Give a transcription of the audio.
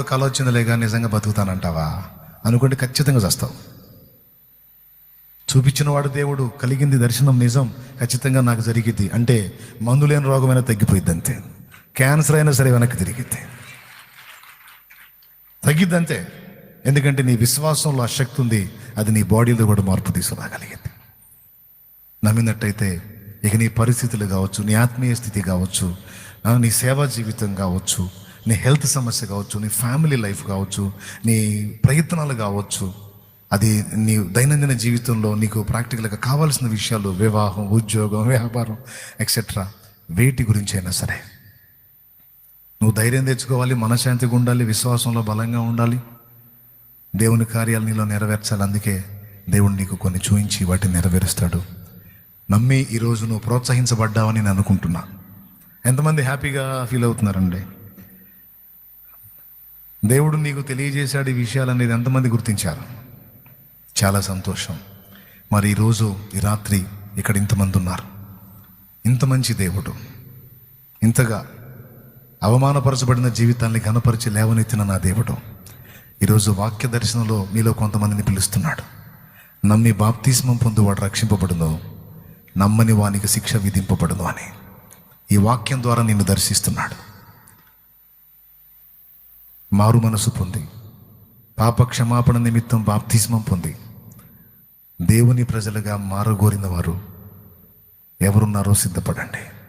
ఏదో కళ వచ్చిందిలే కానీ నిజంగా బతుకుతానంటావా? అనుకుంటే ఖచ్చితంగా చేస్తావు. చూపించిన వాడు దేవుడు కలిగింది దర్శనం నిజం ఖచ్చితంగా నాకు జరిగింది అంటే మందు లేని రోగమైనా తగ్గిపోయింది అంతే. క్యాన్సర్ అయినా సరే వెనక్కి తిరిగిద్ది. తగ్గిద్ది అంతే. ఎందుకంటే నీ విశ్వాసంలో అశక్తి ఉంది అది నీ బాడీలో కూడా మార్పు తీసుకురాగలిగింది. నమ్మినట్టయితే ఇక నీ పరిస్థితులు కావచ్చు నీ ఆత్మీయ స్థితి కావచ్చు నీ సేవా జీవితం కావచ్చు నీ హెల్త్ సమస్య కావచ్చు నీ ఫ్యామిలీ లైఫ్ కావచ్చు నీ ప్రయత్నాలు కావచ్చు అది నీ దైనందిన జీవితంలో నీకు ప్రాక్టికల్గా కావాల్సిన విషయాలు వివాహం ఉద్యోగం వ్యాపారం ఎక్సెట్రా వేటి గురించి అయినా సరే. నువ్వు ధైర్యం తెచ్చుకోవాలి మనశాంతిగా ఉండాలి విశ్వాసంలో బలంగా ఉండాలి. దేవుని కార్యాలు నీలో నెరవేర్చాలి అందుకే దేవుడు నీకు కొన్ని చూయించి వాటిని నెరవేరుస్తాడు. నమ్మి ఈరోజు నువ్వు ప్రోత్సహించబడ్డావని నేను అనుకుంటున్నా. ఎంతమంది హ్యాపీగా ఫీల్ అవుతున్నారండి? దేవుడు నీకు తెలియజేశాడు ఈ విషయాలు అనేది ఎంతమంది గుర్తించారు? చాలా సంతోషం. మరి ఈరోజు ఈ రాత్రి ఇక్కడ ఇంతమంది ఉన్నారు. ఇంత మంచి దేవుడు. ఇంతగా అవమానపరచబడిన జీవితాన్ని ఘనపరిచి లేవనెత్తిన నా దేవుడు. ఈరోజు వాక్య దర్శనంలో మీలో కొంతమందిని పిలుస్తున్నాడు. నమ్మి బాప్తిస్మం పొందువాడు రక్షింపబడును. నమ్మని వానికి శిక్ష విధింపబడును అని. ఈ వాక్యం ద్వారా నిన్ను దర్శిస్తున్నాడు. మారు మనసు పొంది. పాప క్షమాపణ నిమిత్తం బాప్తిస్మం పొంది. దేవుని ప్రజలుగా మారగోరిన వారు ఎవరున్నారో సిద్ధపడండి.